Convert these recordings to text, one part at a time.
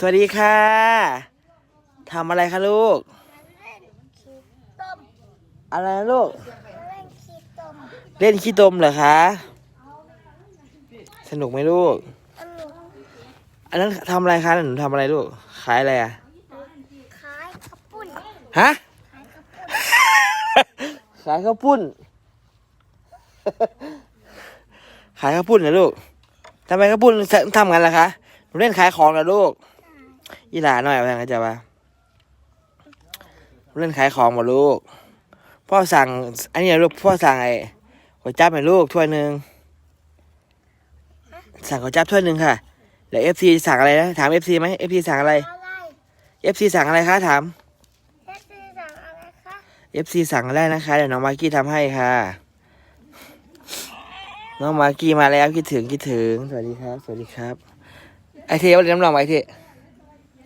สวัสดีค่ะ ทำอะไรคะลูกเล่นขีดต้มอะไรนะลูกเล่นขีดต้มเล่นขี้ตมเหรอคะ สนุกไหมลูกอันหนูอันนั้นทำอะไรคะหนูทำอะไรลูก ขายอะไรอะขายข้าวปุ้น ฮะขายข้าวปุ้นขายข้าวปุ้น ขายข้าวปุ้นเหรอลูกทำไมข้าวปุ้นทำกันล่ะคะ หนูเล่นขายของเหรอลูก อีหลาหน่อยว่าไงจะว่าหนูเล่นขายของหมดลูก พ่อสั่ง อันนี้ลูกพ่อสั่งไอ้ก๋วยจั๊บให้ลูกถ้วยหนึ่งสั่งก๋วยจั๊บถ้วยหนึ่งค่ะแล้วเอฟซีสั่งอะไรนะถามเอฟซีไหมเอฟซีสั่งอะไรอะไรเอฟซีสั่งอะไรคะถามเอฟซีสั่งอะไรคะเอฟซีสั่งอะไรนะคะเดี๋ยวน้องมากกี้ทำให้ค่ะ น้องมากกี้มาแล้วคิดถึงคิดถึงสวัสดีครับ สวัสดีครับ ไอเทวันนี้น้ำรองไหมไอเทไอ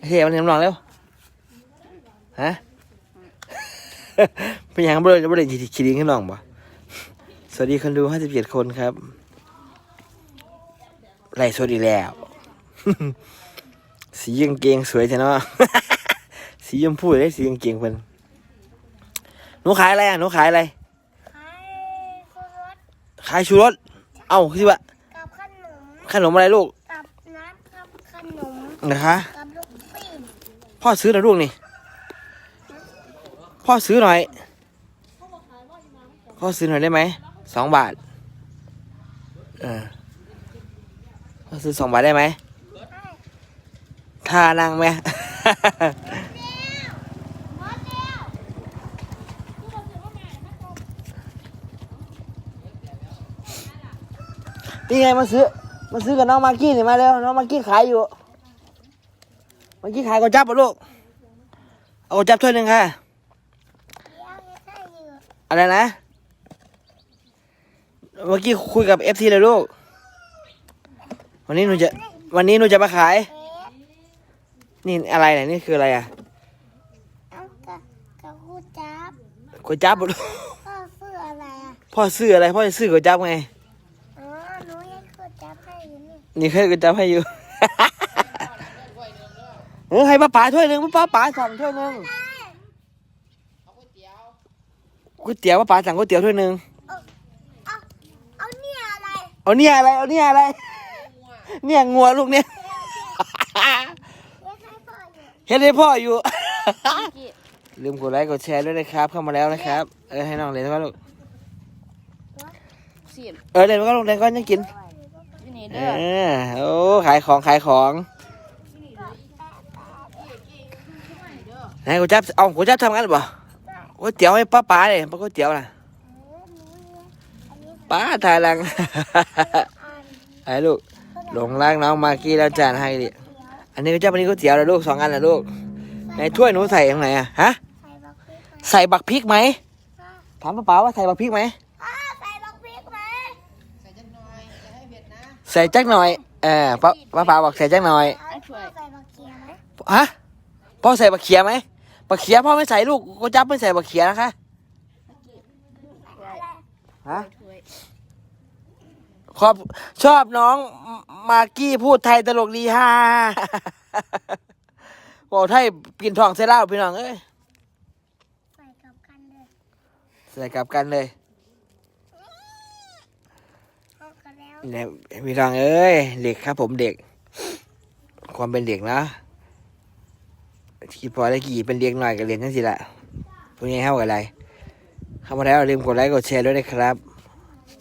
เทวันนี้น้ำรองเร็วฮะเป็นยังบ่ได้บ่ได้คิดดิ้งขึ้นน้องบ่สวัสดีคนดูห้าสิบเจ็ดคนครับไล่สดอีกแล้ว สีกางเกงสวยจังเนาะสีชมพูเลยสีกางเกงเพิ่นหนูขายอะไรอะหนูขายอะไรขายชูรสขายชูรสเอ้าคือว่ากับขนมขนมอะไรลูกกับน้ำกับขนมนะคะกับลูกปิ้ง พ่อซื้อหน่อยลูกนี่ พ่อซื้อหน่อย พ่อซื้อหน่อยได้ไหม สองบาท เออ พ่อซื้อสองบาทได้ไหมให้ท่านั่งไหมนี่ไงมาซื้อ มาซื้อกับน้องมากกี้นี่มาแล้ว น้องมากกี้ขายอยู่ มากกี้ขายก๋วยจั๊บป่ะลูก เอาก๋วยจั๊บถ้วยหนึ่งค่ะเดี๋ยวจะให้อยู่อะไรนะ เมื่อกี้คุยกับเอฟซีเลยลูก วันนี้หนูจะ วันนี้หนูจะมาขายเอ๊ะนี่อะไรเนี่ยนี่คืออะไรอะเอากับกับกูจับก๋วยจั๊บบ่ลูก พ่อซื้ออะไรอะ พ่อซื้ออะไร พ่อจะซื้อก๋วยจั๊บไง อ๋อ หนูยังกูจับให้อยู่นี่ นี่เคยก๋วยจั๊บให้อยู่ เออให้ป้าป๋าถ้วยหนึ่งป้าป๋าสั่งถ้วยหนึ่งก๋วยเตี๋ยวป้าป๋าสั่งก๋วยเตี๋ยวถ้วยหนึ่งเอาเอาเนี่ยอะไรเอาเนี่ยอะไรเอาเนี่ยอะไร เนี่ยงัวลูกเนี่ยเห้พ่ออยู่เฮ็ดให้พ่ออยู่ลืมกดไลค์กดแชร์ด้วยนะครับ เข้ามาแล้วนะครับ เออให้น้องเล่นก็ลูกเออเล่นก็ลูกเล่นก็ยังกินเอออโอ้ขายของขายของ ไหนกูจับเอากูจับทำงั้นหรือเปล่าก๋วยเตี๋ยวให้ป้าป๋าเลยป้าก๋วยเตี๋ยวน่ะป้าถ่ายหลังไอ้ลูกหลงรักน้องมากกี้แล้วจานให้ดิอันนี้ก็จะเป็นก๋วยเตี๋ยวแล้วลูกสองอันแล้วลูกในถ้วยหนูใส่ตรงไหนอะฮะใส่บักพริกไหมใส่บักพริกไหมถามป้าป๋าว่าใส่บักพริกไหมอ่าใส่บักพริกไหมใส่จักหน่อยเออป้าป้าป๋าบอกใส่จักหน่อยเอาพ่อใส่บักเขียไหมฮะพ่อใส่บักเขียไหม บักเขียพ่อไม่ใส่ลูกก็จับไม่ใส่บักเขียนะคะอะไรฮะขอบชอบน้องมากกี้พูดไทยตลกดีฮ่าบอกไทยกินทองเซล่าพี่น้องเอ้ยใส่กับกันเลยใส่กลับกันเลยเอากันแล้วเนี่ยพี่น้องเอ้ยเด็กครับผมเด็ก ความเป็นเด็กนะ ที่พอได้กี่เป็นเด็กหน่อยก็เรียนนั่นสิละพวกนี้เข้ากับอะไร เข้ามาแล้วอย่าลืมกดไลค์กดแชร์ด้วยนะครับ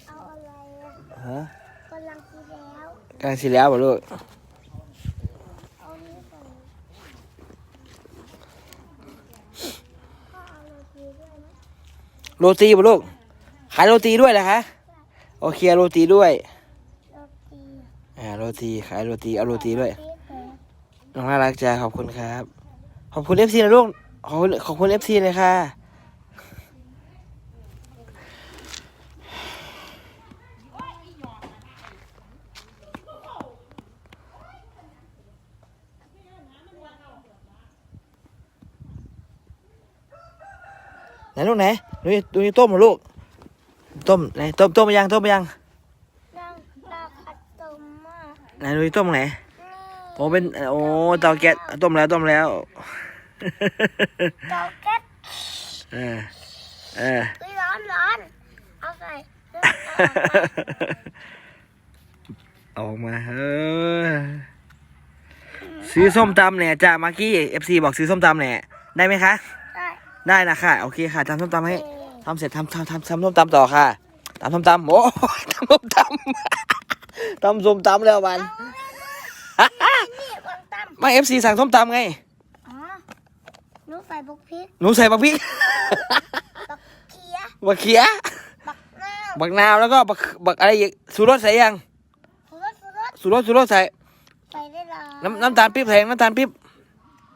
เอาอะไรอะฮะกำลังกินแล้วกลางสิแล้วบ่ลูกเอานี้ก่อนพ่อเอาโรตีด้วยนะโรตีบ่ลูกขายโรตีด้วยนะคะโอเคโรตีด้วยโรตีอ่าโรตีขายโรตีเอาโรตีด้วยพริกเหรอน้องน่ารักจ้าขอบคุณครับ ขอบคุณเอฟซีนะลูก ขอบคุณขอบคุณเอฟซีเลยค่ะไหนลูกไหนดูนี่ดูนี่ต้มเหรอลูก ต้มไหนต้มต้มไปยังต้มไปยังนั่งตาขัดตมมากไหนดูนี่ต้มไหน นี่โอ้อ้เป็น โอ้เตาแก๊สต้มแล้วต้มแล้ว เตาแก๊สเออเออเฮ้ยร้อนร้อนเอาใส่เรื่องเอาออกมาออกมาเออซื้อส้มตำเนี่ยจ้ามากกี้เอฟซีบอกซื้อส้มตำเนี่ยได้ไหมคะ ได้ได้นะค่ะ โอเคค่ะทำส้มตำให้ทำเสร็จทำทำทำทำส้มตำต่อค่ะตำส้มตำโอ้ทำส้มตำทำส้มตำแล้วมันนี่วางตั้มไม่เอฟซีสั่งส้มตำไงอ๋อหนูใส่บุกพริกหนูใส่บักพริก บักเขียบักเขีย บักนาวบักนาวแล้วก็บักบักอะไรอีกสูรสใส่ยังฟูรสฟูรสสูรสสูรสใส่ใส่ได้หรอน้ำน้ำตาลปี๊บใส่ยังน้ำตาลปี๊บ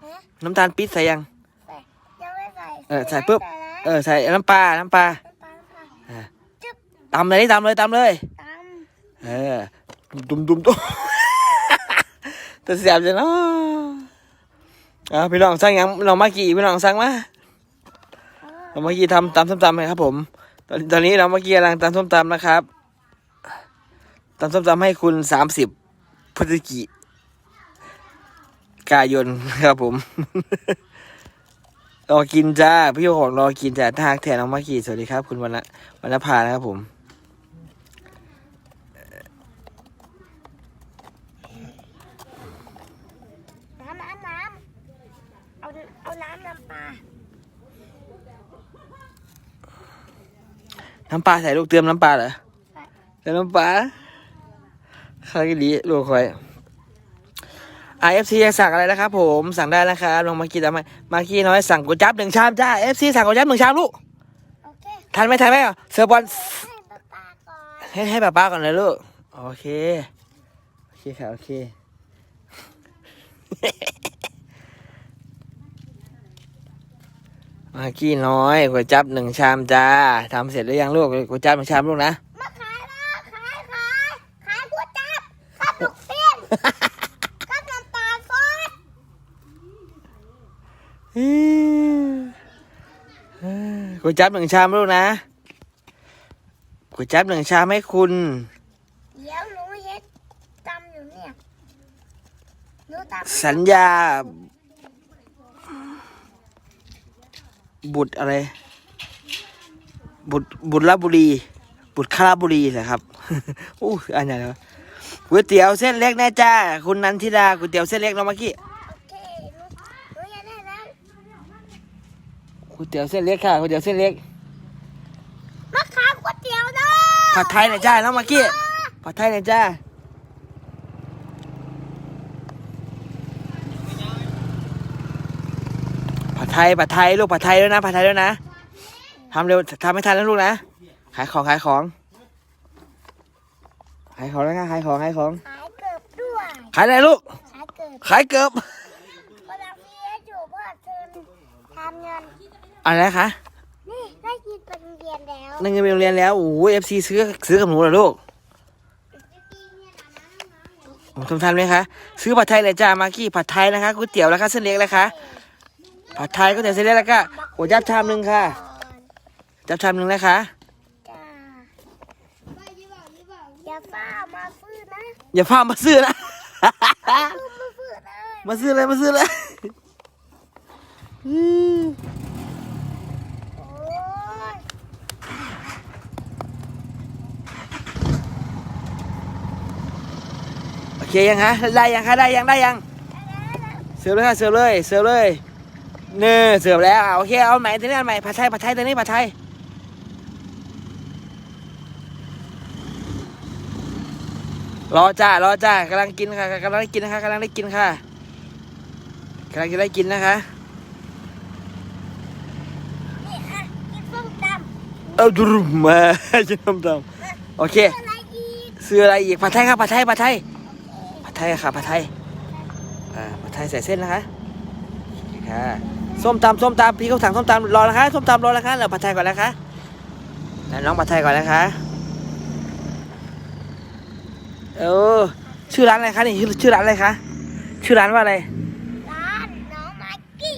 ฮะน้ำตาลปี๊บใส่ยัง ใส่ยังไม่ใส่เออใส่ปุ๊บเออใส่น้ำปลาน้ำปลาน้ำปลาน้ำปลาอ่าจึ๊บตำเลยตำเลยตำเลยตเออตุ้มตุ้มตุ้มแต่เสียบจังเนาะ อ่าพี่น้องสั่งยังน้องมากี่พี่น้องสั่งมาน้องมากี่ทำตำส้มตำให้ครับ ผม ตอนตอนนี้น้องมากี่กำลังตำส้มตำนะครับตำส้มตำให้คุณสามสิบพฤศจิกายนครับผมรอกินจ้าพี่โยของรอกินจ้าทากแทนน้องมากี่สวัสดีครับ คุณวรรณวรรณภานะครับผม น้ำน้ำน้ำเอาเอาน้ำน้ำปลา น้ำปลาใส่ลูกเติมน้ำปลาเหรอใส่เติมน้ำปลาใครก็ดีลูกคอย IFC จะสั่งอะไรนะครับผมสั่งได้นะครับลองมากินทำไมมากี้น้อยสั่งก๋วยจั๊บหนึ่งชามจ้า FC สั่งก๋วยจั๊บหนึ่งชามลูกโอเคทันไหมทันไหมเสิร์ฟบอลให้ป้าป้าก่อนให้ให้ป้าป้าก่อนเลยลูกโอเคโอเคค่ะโอเค มากี้น้อยก๋วยจั๊บหนึ่งชามจ้าทำเสร็จหรือยังลูกก๋วยจั๊บหนึ่งชามลูกนะ มาขายละขายขายขายก๋วยจั๊บข้าวดุกเส้นข้าวน้ำปลาซอสอืมเออก๋วยจั๊บหนึ่งชามลูกนะก๋วยจั๊บหนึ่งชามให้คุณเดี๋ยวหนูเฮ็ดตำอยู่เนี่ยหนูตำสัญญา บุตรอะไร บุตรบุตรลบุรี บุตรคาราบุรีเหรอครับอู้อันไหนแล้วก๋วยเตี๋ยวเส้นเล็กแน่จ้า คุณนันทิดาก๋วยเตี๋ยวเส้นเล็กน้องเมื่อกี้โอเคหนูหนูอยากได้แล้วก๋วยเตี๋ยวเส้นเล็กค่ะก๋วยเตี๋ยวเส้นเล็กมาขายก๋วยเตี๋ยวเด้อผัดไทยหน่อยจ้าน้องเมื่อกี้ผัดไทยหน่อยจ้า ผัด ไทยผัดไทยลูกผัดไทยด้วยนะผัดไทยด้วยนะทำเร็วทำไม่ทันแล้วลูกนะ ขายของขายของ ขายของแล้วนะขายของขายของ ขายเกือบด้วยขายอะไรลูก ขายเกือบขายเกือบกำลังมีให้อยู่เพื่อคืนทำเงินอะไรนะคะนี่ได้ยินเป็นเรียนแล้วนั่งเงินไปโรงเรียนแล้วโอ้โหเอฟซีซื้อซื้อกับหนูเหรอลูกผมทำทันไหมคะ ซื้อผัดไทยเลยจ้ามากกี้ผัดไทยนะคะก๋วยเตี๋ยวแล้วค่ะเส้นเล็กนะคะ ผัดไทยก๋วยเตี๋ยวเส้นเล็กแล้วก็หัวจับชามหนึ่งค่ะ จับชามหนึ่งนะคะจ้าอย่าฟ้ามาฟื้นนะอย่าพามาซื้อนะฟื้นมาฟื้นเลยมาซื้อเลยมาซื้อเลยอืมโอ้ยโอเคยังคะได้ยังคะได้ยังได้ยังเสิร์ฟเลยค่ะเสิร์ฟเลยเสิร์ฟเลย เนื้อเสิร์ฟแล้วอะโอเคเอาใหม่ทีนี้เอาใหม่ผัดไทยผัดไทยตัวนี้ผัดไทยรอจ้ารอจ้ากำลังกินค่ะกำลังได้กินนะคะกำลังได้กินค่ะกำลังจะได้กินนะคะนี่อะกินส้มตำเอาดูมาจะทำตามโอเคอะไรอีกซื้ออะไรอีกผัดไทยครับผัดไทยผัดไทยผัดไทยค่ะผัดไทยอ่าผัดไทยใส่เส้นนะคะโอเคค่ะ ส้มตำส้มตำพี่เขาสั่งส้มตำรอนะคะส้มตำรอนะคะเราผัดไทยก่อนนะคะแล้วน้องผัดไทยก่อนนะคะเออชื่อร้านอะไรคะนี่ชื่อชื่อร้านอะไรคะชื่อร้านว่าอะไรร้านน้องมากกี้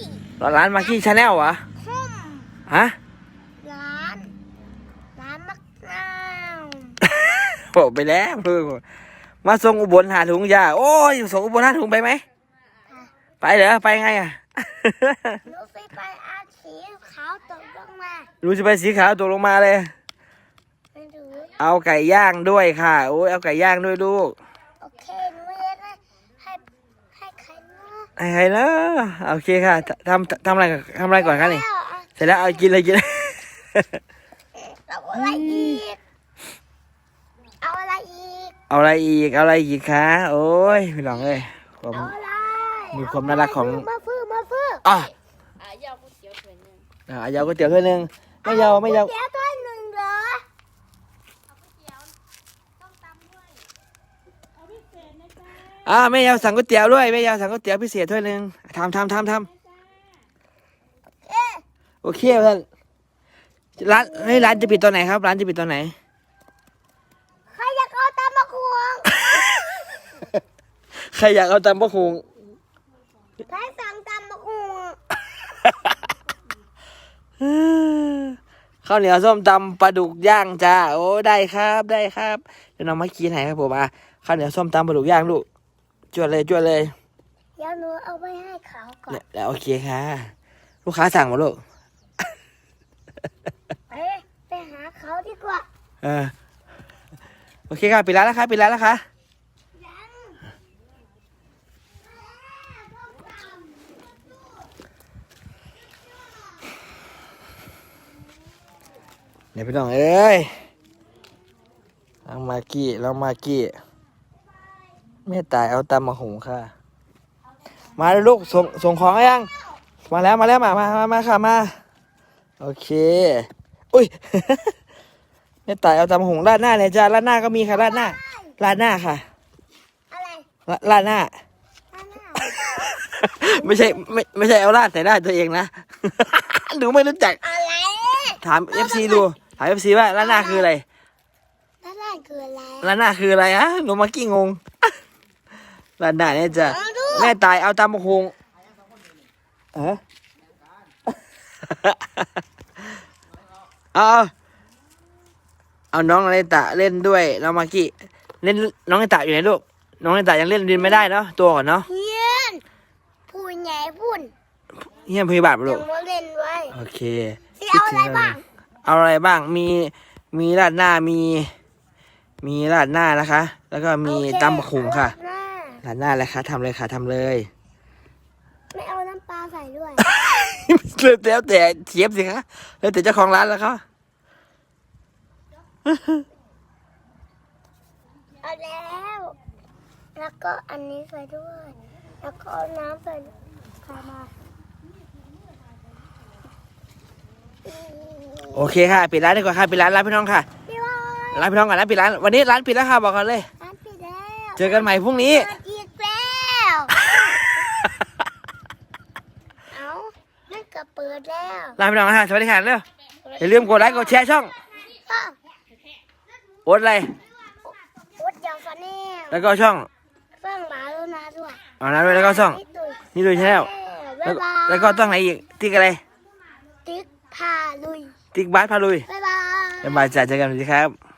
ร้านมากี้ชาแนลเหรอคุ้มฮะร้านร้านมะนาวบอกไปแล้วเพิ่งมาส่งอุบลหาถุงยาโอ้ยส่งอุบลหาถุงไปไหมไปเหรอไปไงอะ หนูไปไปอาสีขาวตกลงมารู้จะไปสีขาวตกลงมาเลย ไม่รู้เอาไก่ย่างด้วยค่ะ โอ้ยเอาไก่ย่างด้วยลูก โอเคหนูจะให้ให้ให้ใครเนาะไอ้ไงนะโอเคค่ะทำทำอะไรก่อนทำอะไรก่อนคะนี่ แล้วอะเสร็จแล้วเอากินเลยกินเลยเอาอะไรอีก เอาอะไรอีก เอาอะไรอีก เอาอะไรอีกคะ โอ้ยพี่น้องเอ้ยผม เอาอะไรมีความน่ารักของมาฟื้นมาฟื้น อะอะยาวก๋วยเตี๋ยวถ้วยหนึงอะยาวก๋วยเตี๋ยวถ้วยหนึงไม่ยาวไม่ยาวเดี๋ยวถ้วยหนึ่งเหรออ่าไม่ยาวสั่งก๋วยเตี๋ยวด้วยไม่ยาวสั่งก๋วยเตี๋ยวพิเศษถ้วยหนึงทำทำทำทเอ๊ะำโอเคเพื่อนร้านเฮ้ยร้านจะปิดตอนไหนครับ ร้านจะปิดตอนไหน ใครอยากเอาตามมาควงใครอยากเอาตำบะคุงใครสั่งตามมาควง ข้าวเหนียวส้มตำปลาดุกย่างจ้าโอ้ได้ครับได้ครับเดี๋ยวน้องมากินให้ครับผมอะข้าวเหนียวส้มตำปลาดุกย่างลูกจวดเลยจวดเลยเดี๋ยวหนูเอาไปให้เขาก่อนแล้วแล้วโอเคค่ะ ลูกค้าสั่งมาลูกเอ๊ะไปหาเขาดีกว่าเออโอเคค่ะปิดร้านแล้วค่ะปิดร้านแล้วค่ะ ยัง เดี๋ยวพี่น้องเอ้ยเรามากี้เรามากี้แม่ตายเอาตำมาหุงค่ะ มาเลยลูกส่งส่งของให้ยัง มาแล้วมาแล้วมามามามาค่ะมาโอเค อุ้ยแม่ตายเอาตำมาหุงราดหน้าเนี่ยจ้าราดหน้าก็มีค่ะราดหน้าราดหน้าค่ะอะไรราราดหน้าอันน่ะไม่ใช่ไม่ไม่ใช่เอาราดใส่หน้าตัวเองนะหนูไม่รู้จัก อะไร ถามเอฟซีดู ถามเอฟซีว่าราดหน้าคืออะไรนั่นนั่นคืออะไรร้านหน้าคืออะไรอะหนูมากี้งงร้านหน้าเนี่ยจะเอาดูแม่ตายเอาตามมาคงเออเอาเอาน้องอะไรตะเล่นด้วยน้องมากี้เล่นน้องอะไรตะอยู่ไหนลูกน้องอะไรตะยังเล่นดินไม่ได้เนาะตัวก่อนเนาะเฮียนผู้ใหญ่พุ่นเฮียพยาบาทปะยัลูงกมาเล่นไว้โอเคสิเอาอะไรบ้าง เอาอะไรบ้างมีมีราดหน้ามี มีราดหน้านะคะ แล้วก็มีโอเคตำบักหุงค่ะเอาหน้าราดหน้าเลยค่ะทำเลยค่ะทำเลยไม่เอาน้ำปลาใส่ด้วยแล้วแต่เชียบสิคะแล้วแต่เจ้าของร้านแล้วเขาเอาแล้ว แล้วก็อันนี้ใส่ด้วย แล้วก็เอาน้ำใส่ใส่มา โอเคค่ะปิดร้านดีกว่าค่ะปิดร้านลาพี่น้องค่ะพี่บอยลาพี่น้องก่อนนะปิดร้านวันนี้ร้านปิดแล้วค่ะบอกกันเลย ร้านปิดแล้วเจอกันใหม่พรุ่งนี้ เปิดอีกแล้วเอานั่นก็เปิดแล้วลาพี่น้องค่ะสวัสดีค่ะเร็วอย่าลืมกดไลค์กดแชร์ช่องก็โอดอะไรอุดยางฟันแน่แล้วก็ช่องเฟื่องหมาแล้วนะด้วยเอานั้นด้วยแล้วก็ช่อง นี่ตุยนี่ดูชแนลบ๊าแล้วยบายแล้วก็ต้องไหนอีกติ๊กอะไรติ๊กพาลุย ติ๊กบาสพาลุย บ๊ายบาย บ๊ายบายจ้าเจอกันสวัสดีครับ